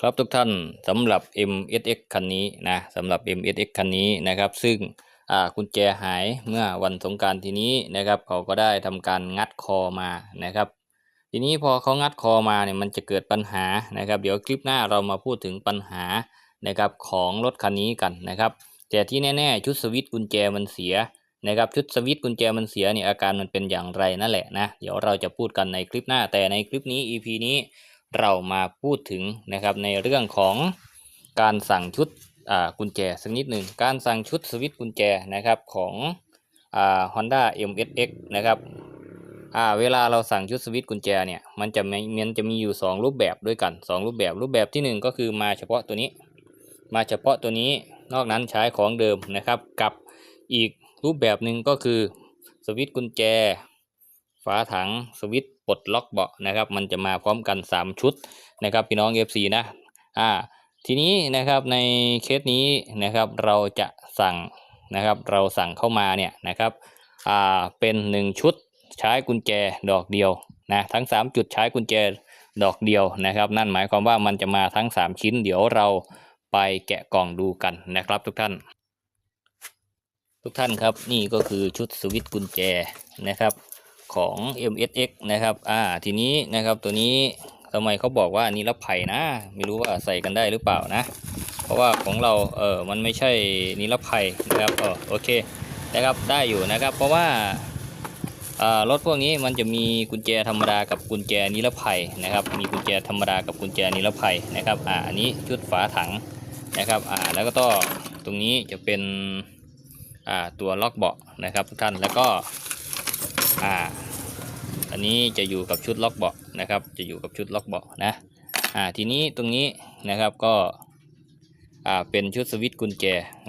ครับทุกท่านสำหรับ MSX คันนี้นะสำหรับ MSX คันนี้นะครับ ซึ่งอ่ากุญแจหายเมื่อวันสงการทีนี้นะครับ เขาก็ได้ทำการงัดคอมานะครับ ทีนี้พอเขางัดคอมาเนี่ยมันจะเกิดปัญหานะครับ เดี๋ยวคลิปหน้าเรามาพูดถึงปัญหานะครับของรถคันนี้กันนะครับ แต่ที่แน่ๆ ชุดสวิตช์กุญแจมันเสียนะครับชุดสวิตช์กุญแจมันเสียเนี่ยอาการมันเป็นอย่างไรนั่นแหละนะเดี๋ยวเราจะพูดกันในคลิปหน้าแต่ในคลิปนี้ EP นี้ เรามาพูดถึงนะครับในเรื่องของการสั่งชุดกุญแจสักนิดหนึ่งการสั่งชุดสวิตช์กุญแจนะครับของอ่า Honda MSX นะครับเวลาเราสั่งชุดสวิตช์กุญแจเนี่ยมันจะมีมันจะมีอยู่ 2 รูปแบบด้วยกัน 2 รูปแบบรูปแบบทีหนึ่1 ก็คือมาเฉพาะตัวนี้ มาเฉพาะตัวนี้นอกนั้นใช้ของเดิมนะครับ กับอีกรูปแบบหนึ่งก็คือสวิตช์กุญแจ ฝาถังสวิตช์ ปลดล็อกเบาะนะครับ มันจะมาพร้อมกัน 3 ชุดนะครับ พี่น้อง FC นะอ่าทีนี้นะครับในเคสนี้นะครับเราจะสั่งนะครับ เราสั่งเข้ามาเนี่ยนะครับอ่าเป็น 1 ชุดใช้กุญแจดอกเดียวนะทั้ง 3 จุดใช้กุญแจดอกเดียวนะครับ นั่นหมายความว่ามันจะมาทั้ง 3 ชิ้น เดี๋ยวเราไปแกะกล่องดูกันนะครับทุกท่าน ทุกท่านครับนี่ก็คือชุดสวิตช์กุญแจนะครับ ของ MSX นะครับอ่าทีนี้นะครับตัวนี้ทำไมเขาบอกว่านิรภัยนะ ไม่รู้ว่าใส่กันได้หรือเปล่านะ เพราะว่าของเราเออมันไม่ใช่นิรภัยนะครับเออโอเคนะครับได้อยู่นะครับ เพราะว่าอ่ารถพวกนี้มันจะมีกุญแจธรรมดากับกุญแจนิรภัยนะครับ มีกุญแจธรรมดากับกุญแจนิรภัยนะครับอ่าอันนี้ชุดฝาถังนะครับอ่าแล้วก็ต่อตรงนี้จะเป็นอ่าตัวล็อกเบาะนะครับทุกท่านแล้วก็ อ่าอันนี้จะอยู่กับชุดล็อกเบาะนะครับ จะอยู่กับชุดล็อกเบาะนะอ่าทีนี้ตรงนี้นะครับก็อ่าเป็นชุดสวิตช์กุญแจ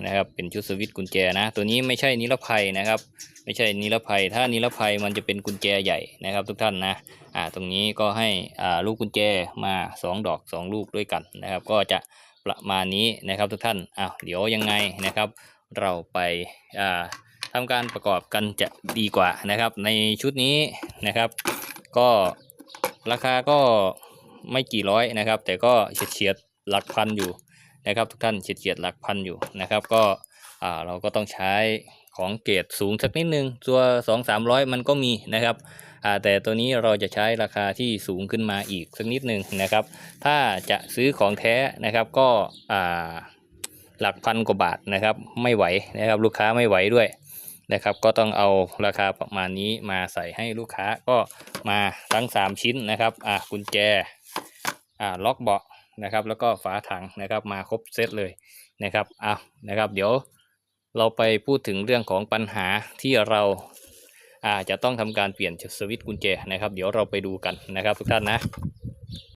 นะครับ เป็นชุดสวิตช์กุญแจนะ ตัวนี้ไม่ใช่นิรภัยนะครับ ไม่ใช่นิรภัย ถ้านิรภัยมันจะเป็นกุญแจใหญ่นะครับ ทุกท่านนะอ่าตรงนี้ก็ให้อ่าลูกกุญแจมา 2 ดอก 2 ลูกด้วยกันนะครับ ก็จะประมาณนี้นะครับทุกท่านอ้าวเดี๋ยวยังไงนะครับ เราไปอ่า ทำการประกอบกันจะดีกว่านะครับ ในชุดนี้นะครับ ก็ราคาก็ไม่กี่ร้อยนะครับ แต่ก็เฉียดเฉียดหลักพันอยู่นะครับ ทุกท่านเฉียดเฉียดหลักพันอยู่นะครับ ก็เราก็ต้องใช้ของเกรดสูงสักนิดนึงตัวสองสามร้อยมันก็มีนะครับแต่ตัวนี้เราจะใช้ราคาที่สูงขึ้นมาอีกสักนิดนึงนะครับ ถ้าจะซื้อของแท้นะครับก็หลักพันกว่าบาทนะครับ ไม่ไหวนะครับ ลูกค้าไม่ไหวด้วย นะครับ ก็ต้องเอาราคาประมาณนี้มาใส่ให้ลูกค้าก็มาทั้ง 3 ชิ้นนะครับอ่ากุญแจอ่าล็อกเบาะนะครับ แล้วก็ฝาถังนะครับมาครบเซตเลยนะครับอะนะครับ เดี๋ยวเราไปพูดถึงเรื่องของปัญหาที่เราอ่าจะต้องทำการเปลี่ยนสวิตช์กุญแจนะครับ เดี๋ยวเราไปดูกันนะครับ ทุกท่านนะ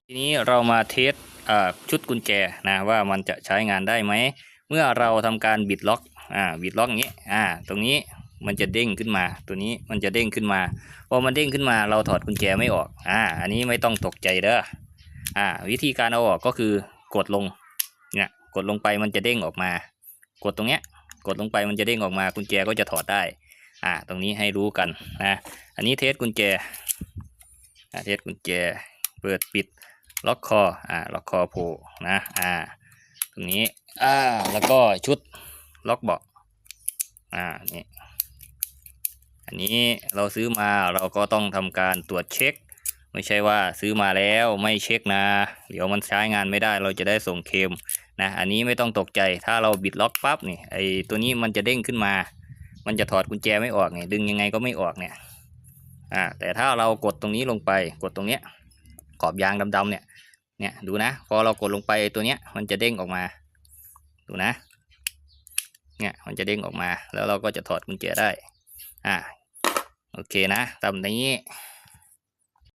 ทีนี้เรามาเทสอ่าชุดกุญแจนะว่ามันจะใช้งานได้ไหมเมื่อเราทำการบิดล็อกอ่าบิดล็อกอย่างนี้อ่าตรงนี้ มันจะเด้งขึ้นมา ตัวนี้มันจะเด้งขึ้นมาพอมันเด้งขึ้นมาเราถอดกุญแจไม่ออกอ่าอันนี้ไม่ต้องตกใจเด้ออ่า วิธีการเอาออกก็คือกดลงเนี่ยกดลงไปมันจะเด้งออกมา กดตรงเนี้ยกดลงไปมันจะเด้งออกมากุญแจก็จะถอดได้ อ่า ตรงนี้ให้รู้กันนะอันนี้เทสกุญแจอ่าเทสกุญแจเปิดปิดล็อกคออ่าล็อกคอโผล่นะอ่าตรงนี้อ่าแล้วก็ชุดล็อกเบาะอ่านี่ อันนี้เราซื้อมาเราก็ต้องทำการตรวจเช็ค ไม่ใช่ว่าซื้อมาแล้วไม่เช็คนะ เดี๋ยวมันใช้งานไม่ได้เราจะได้ส่งเคมนะอันนี้ไม่ต้องตกใจถ้าเราบิดล็อกปั๊บนี่ไอตัวนี้มันจะเด้งขึ้นมา มันจะถอดกุญแจไม่ออกไงดึงยังไงก็ไม่ออกเนี่ยอ่าแต่ถ้าเรากดตรงนี้ลงไปกดตรงเนี้ยขอบยางดำๆเนี่ยเนี่ยดูนะ พอเรากดลงไปตัวเนี้ยมันจะเด้งออกมา ดูนะเนี่ยมันจะเด้งออกมา แล้วเราก็จะถอดกุญแจได้อ่า โอเคนะตามนี้